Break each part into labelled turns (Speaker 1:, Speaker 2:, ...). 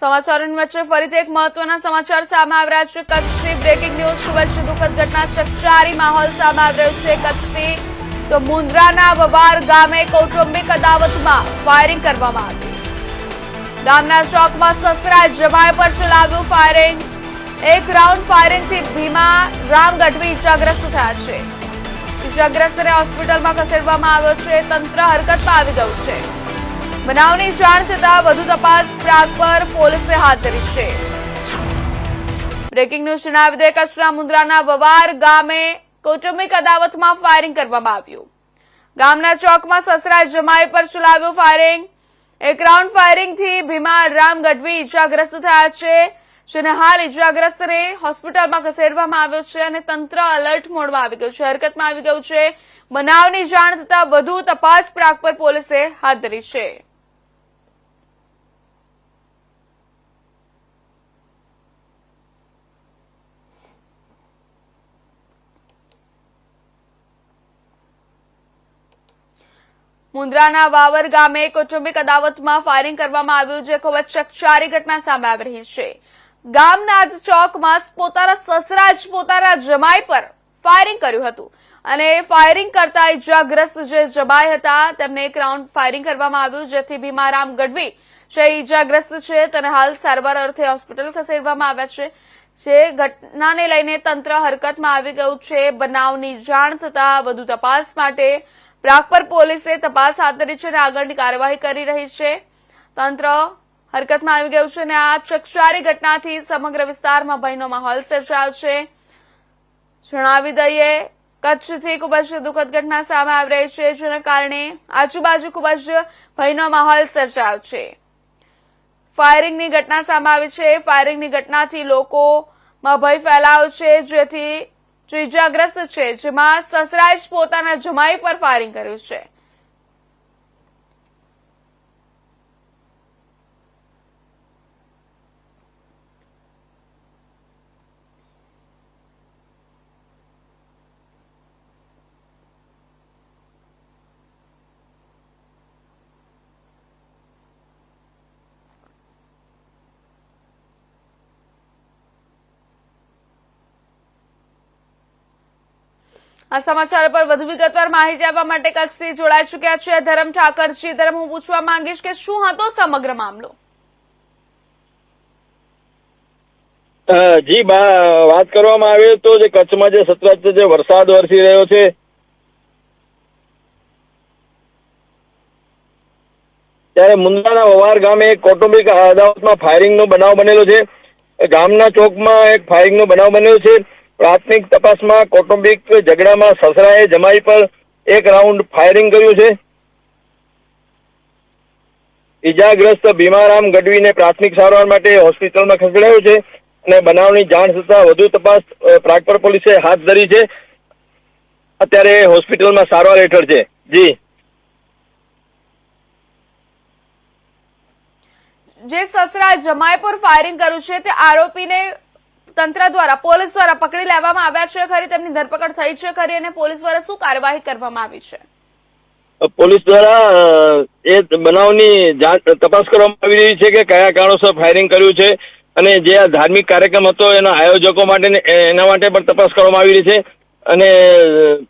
Speaker 1: સમાચારોની વચ્ચે ફરીથી એક મહત્વના સમાચાર સામે આવી રહ્યા છે. કચ્છથી બ્રેકિંગ ન્યૂઝ ખૂબ જ દુઃખદ ઘટના, ચકચારી માહોલ સામે આવી રહ્યો છે કચ્છથી. તો મુન્દ્રાના વબાર ગામે કૌટુંબિક અદાવતમાં ફાયરિંગ કરવામાં આવ્યું ગામના ચોકમાં સસરા જમાય પર ચલાવ્યું ફાયરિંગ એક રાઉન્ડ ફાયરિંગથી ભીમા, રામ ગઢવી ઇજાગ્રસ્ત થયા છે. ઇજાગ્રસ્તને હોસ્પિટલમાં ખસેડવામાં આવ્યો છે. તંત્ર હરકતમાં આવી ગયું છે. બનાવની જાણ થતાં વધુ તપાસ પ્રાગ પર પોલીસે હાથ ધરી છે. બ્રેકિંગ ન્યૂઝ જણાવી દે કચ્છના મુન્દ્રાના વવાર ગામે કૌટુંબિક અદાવતમાં ફાયરિંગ કરવામાં આવ્યું. ગામના ચોકમાં સસરા જમાઈ પર ચલાવ્યું ફાયરિંગ એક રાઉન્ડ ફાયરિંગથી ભીમા રામ ગઢવી ઇજાગ્રસ્ત થયા છે, જેને હાલ ઇજાગ્રસ્તને હોસ્પિટલમાં ખસેડવામાં આવ્યો છે અને તંત્ર અલર્ટ મોડમાં આવી ગયું છે. હરકતમાં આવી ગયું છે. બનાવની જાણ થતાં વધુ તપાસ પ્રાગ પર પોલીસે હાથ ધરી છે. મુન્દ્રાના વાવર ગામે કૌટુંબિક અદાવતમાં ફાયરિંગ કરવામાં આવ્યું જે ખૂબ જ ચકચારી ઘટના સામે આવી રહી છે. ગામના જ ચોકમાં પોતાના સસરા જ પોતાના જમાઈ પર ફાયરિંગ કર્યું હતું. અને ફાયરિંગ કરતા ઇજાગ્રસ્ત જે જમાઈ હતા, તેમને એક રાઉન્ડ ફાયરિંગ કરવામાં આવ્યું, જેથી ભીમારામ ગઢવી જે ઇજાગ્રસ્ત છે, તેને હાલ સારવાર અર્થે હોસ્પિટલ ખસેડવામાં આવ્યા છે. જે ઘટનાને લઈને તંત્ર હરકતમાં આવી ગયું છે. બનાવની જાણ થતા વધુ તપાસ માટે પ્રાગપર પોલીસે તપાસ હાથ ધરી છે અને આગળની કાર્યવાહી કરી રહી છે. તંત્ર હરકતમાં આવી ગયું છે અને આ ચકચારી ઘટનાથી સમગ્ર વિસ્તારમાં ભયનો માહોલ સર્જાયો છે. જણાવી દઈએ, કચ્છથી ખૂબ જ દુઃખદ ઘટના સામે આવી રહી છે, જેના કારણે આજુબાજુ ખૂબ જ ભયનો માહોલ સર્જાયો છે. ફાયરિંગની ઘટના સામે આવી છે. ફાયરિંગની ઘટનાથી લોકોમાં ભય ફેલાયો છે, જેથી જે ઇજાગ્રસ્ત છે જેમાં સસરાએ જ પોતાના જમાઈ પર ફાયરિંગ કર્યું છે. આ સમાચાર પર વધુ વિગતવાર માહિતી આપવા માટે કચ્છથી જોડાઈ ચુક્યા છે ધરમ ઠાકરજી. ધરમ, હું પૂછવા માંગીશ કે શું હતો સમગ્ર મામલો?
Speaker 2: જી વાત કરવામાં આવે તો જે કચ્છમાં જે સતત જે વરસાદ વરસી રહ્યો છે, ત્યારે મુન્દ્રાના વવાર ગામે એક કૌટુંબિક અદાવતમાં ફાયરિંગનો બનાવ બનેલો છે. ગામના ચોકમાં એક ફાયરિંગનો બનાવ બનેલો છે. પ્રાથમિક તપાસમાં કૌટુંબિક ઝઘડામાં સસરાએ જમાઈ પર એક રાઉન્ડ ફાયરિંગ કર્યું છે. ઈજાગ્રસ્ત ભીમારામ ગઢવીને પ્રાથમિક સારવાર માટે હોસ્પિટલમાં ખસેડાયો છે અને બનાવની જાણ થતાં વધુ તપાસ પ્રાગપર પોલીસે હાથ ધરી છે. અત્યારે હોસ્પિટલમાં સારવાર હેઠળ છે. જી.
Speaker 1: જે સસરા જમાઈ પર ફાયરિંગ કર્યું છે, તે આરોપીને તંત્ર દ્વારા, પોલીસ દ્વારા પકડી લેવામાં આવ્યા છે ખરી, તેમની ધરપકડ થઈ છે ખરી અને પોલીસ દ્વારા શું કાર્યવાહી કરવામાં આવી છે?
Speaker 2: પોલીસ દ્વારા એ બનાવની તપાસ કરવામાં આવી રહી છે કે કયા કારણોસર ફાયરિંગ કર્યું છે અને જે આ ધાર્મિક કાર્યક્રમ હતો એના આયોજકો માટે એના માટે પણ તપાસ કરવામાં આવી રહી છે અને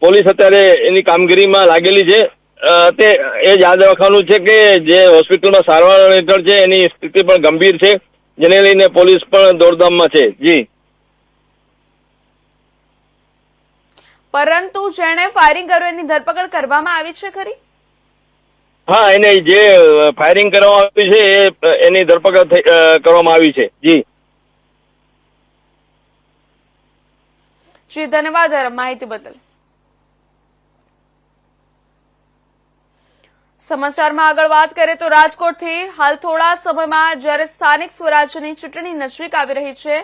Speaker 2: પોલીસ અત્યારે એની કામગીરીમાં લાગેલી છે. તે, એ યાદ રાખવાનું છે કે જે હોસ્પિટલમાં સારવાર હેઠળ છે એની સ્થિતિ પણ ગંભીર છે, જેને લઈને પોલીસ પણ દોડધામમાં છે. જી.
Speaker 1: પરંતુ જેણે ફાયરિંગ કર્યું એની ધરપકડ કરવામાં આવી છે ખરી?
Speaker 2: હા એને જે ફાયરિંગ કરવામાં આવ્યું છે એની ધરપકડ કરવામાં આવી છે. જી.
Speaker 1: જી ધન્યવાદ માહિતી બદલ. સમાચારમાં આગળ વાત કરીએ તો રાજકોટથી હાલ થોડા સમયમાં જ્યારે સ્થાનિક સ્વરાજ્યની ચૂંટણી નજીક આવી રહી છે